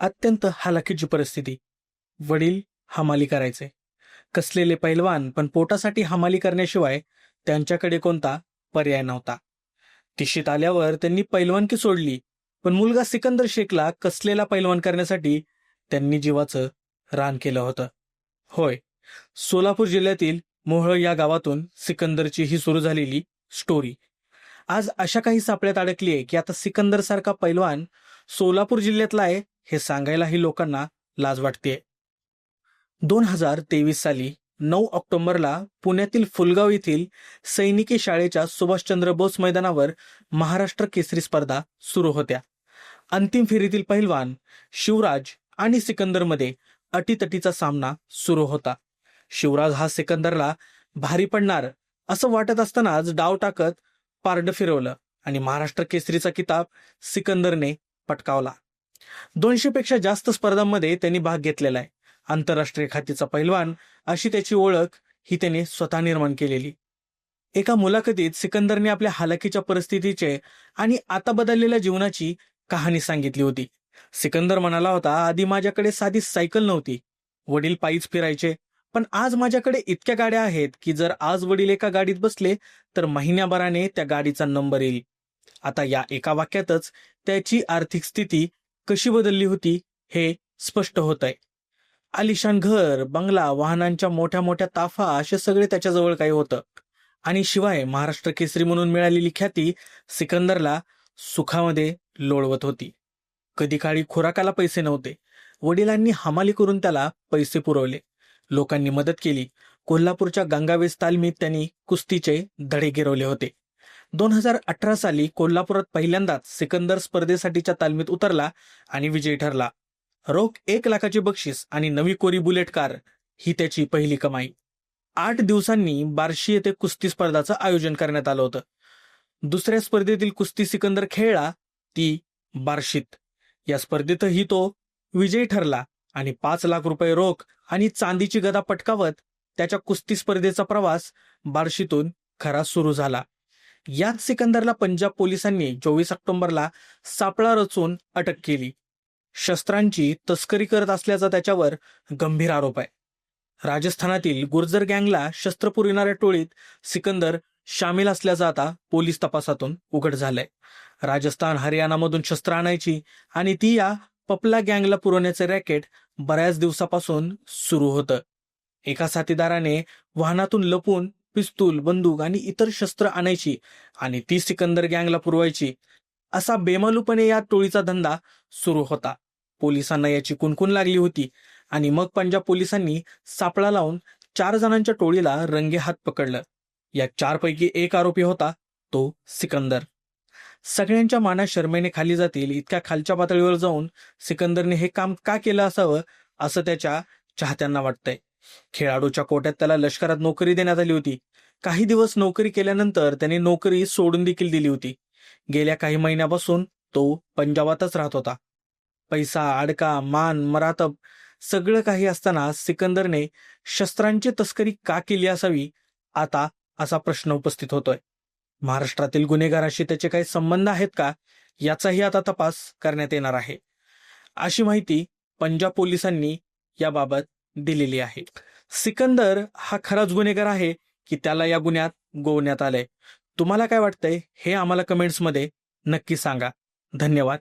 अत्यंत हालाखीची परिस्थिती. वडील हमाली करायचे. कसलेले पैलवान पण पोटासाठी हमाली करण्याशिवाय त्यांच्याकडे कोणता पर्याय नव्हता. तिशीत आल्यावर त्यांनी पैलवानकी सोडली पण मुलगा सिकंदर शेखला कसलेला पैलवान करण्यासाठी त्यांनी जीवाचं रान केलं होतं. होय सोलापूर जिल्ह्यातील मोहळ या गावातून सिकंदरची ही सुरू झालेली स्टोरी आज अशा काही सापळ्यात अडकली आहे की आता सिकंदर सारखा पैलवान सोलापूर जिल्ह्यातला आहे हे सांगायलाही लोकांना लाज वाटते दोन हजार तेवीस साली नऊ ऑक्टोबरला पुण्यातील फुलगाव येथील सैनिकी शाळेच्या सुभाषचंद्र बोस मैदानावर महाराष्ट्र केसरी स्पर्धा सुरू होत्या. अंतिम फेरीतील पहिलवान शिवराज आणि सिकंदरमध्ये अटीतटीचा सामना सुरू होता. शिवराज हा सिकंदरला भारी पडणार असं वाटत असतानाच डाव टाकत पारड फिरवलं आणि महाराष्ट्र केसरीचा किताब सिकंदरने पटकावला. दोनशे पेक्षा जास्त स्पर्धांमध्ये त्यांनी भाग घेतलेला आहे. आंतरराष्ट्रीय खातीचा पैलवान अशी त्याची ओळख ही त्याने स्वतः निर्माण केलेली. एका मुलाखतीत सिकंदरने आपल्या हालाकीच्या परिस्थितीचे आणि आता बदललेल्या जीवनाची कहाणी सांगितली होती. सिकंदर म्हणाला होता आधी माझ्याकडे साधी सायकल नव्हती. वडील पायीच फिरायचे. पण आज माझ्याकडे इतक्या गाड्या आहेत की जर आज वडील एका गाडीत बसले तर महिन्याभराने त्या गाडीचा नंबर येईल. आता या एका वाक्यातच त्याची आर्थिक स्थिती कशी बदलली होती हे स्पष्ट होत आहे आलिशान घर बंगला वाहनांच्या मोठ्या मोठ्या ताफा असे सगळे त्याच्याजवळ काही होतं. आणि शिवाय महाराष्ट्र केसरी म्हणून मिळालेली ख्याती सिकंदरला सुखामध्ये लोळवत होती. कधी काळी खुराकाला पैसे नव्हते. वडिलांनी हमाली करून त्याला पैसे पुरवले. लोकांनी मदत केली. कोल्हापूरच्या गंगावेस तालमीत त्यांनी कुस्तीचे धडे गिरवले होते. दोन हजार अठरा साली कोल्हापुरात पहिल्यांदाच सिकंदर स्पर्धेसाठीच्या तालमीत उतरला आणि विजयी ठरला. रोख एक लाखाची बक्षीस आणि नवी कोरी बुलेट कार ही त्याची पहिली कमाई. आठ दिवसांनी बार्शी येथे कुस्ती स्पर्धाचं आयोजन करण्यात आलं होतं. दुसऱ्या स्पर्धेतील कुस्ती सिकंदर खेळला ती बार्शीत. या स्पर्धेतही तो विजयी ठरला आणि पाच लाख रुपये रोख आणि चांदीची गदा पटकावत त्याच्या कुस्ती स्पर्धेचा प्रवास बार्शीतून खरा सुरू झाला. याच सिकंदरला पंजाब पोलिसांनी चोवीस ऑक्टोबरला सापळा रचून अटक केली. शस्त्रांची तस्करी करत असल्याचा त्याच्यावर गंभीर आरोप आहे. राजस्थानातील गुर्जर गँगला शस्त्र पुरविणाऱ्या टोळीत सिकंदर सामील असल्याचं आता पोलीस तपासातून उघड झालंय. राजस्थान हरियाणामधून शस्त्र आणायची आणि ती या पपला गँगला पुरवण्याचे रॅकेट बऱ्याच दिवसापासून सुरू होतं. एका साथीदाराने वाहनातून लपून पिस्तूल बंदूक आणि इतर शस्त्र आणायची आणि ती सिकंदर गँगला पुरवायची. असा बेमालूपणे या टोळीचा धंदा सुरू होता. पोलिसांना याची कुणकुण लागली होती आणि मग पंजाब पोलिसांनी सापळा लावून चार जणांच्या टोळीला रंगे हात पकडलं. या चारपैकी एक आरोपी होता तो सिकंदर. सगळ्यांच्या माना शर्मेने खाली जातील इतक्या खालच्या पातळीवर जाऊन सिकंदरने हे काम का केलं असावं असं त्याच्या चाहत्यांना वाटतंय. खेळाडूच्या कोट्यात त्याला लष्करात नोकरी देण्यात आली होती. काही दिवस नोकरी केल्यानंतर त्याने नोकरी सोडून देखील दिली होती. गेल्या काही महिन्यापासून तो पंजाबातच राहत होता. पैसा आडका मान मरातब सगळं काही असताना सिकंदरने शस्त्रांची तस्करी का केली असावी? आता असा प्रश्न उपस्थित होतोय. महाराष्ट्रातील गुन्हेगाराशी त्याचे काही संबंध आहेत का? याचाही आता तपास करण्यात येणार आहे. अशी माहिती पंजाब पोलिसांनी याबाबत दिलेली आहे. सिकंदर हा खराच गुन्हेगार आहे की त्याला या गुन्ह्यात गोवण्यात आलंय. तुम्हाला काय वाटतंय हे आम्हाला कमेंट्समध्ये नक्की सांगा. धन्यवाद.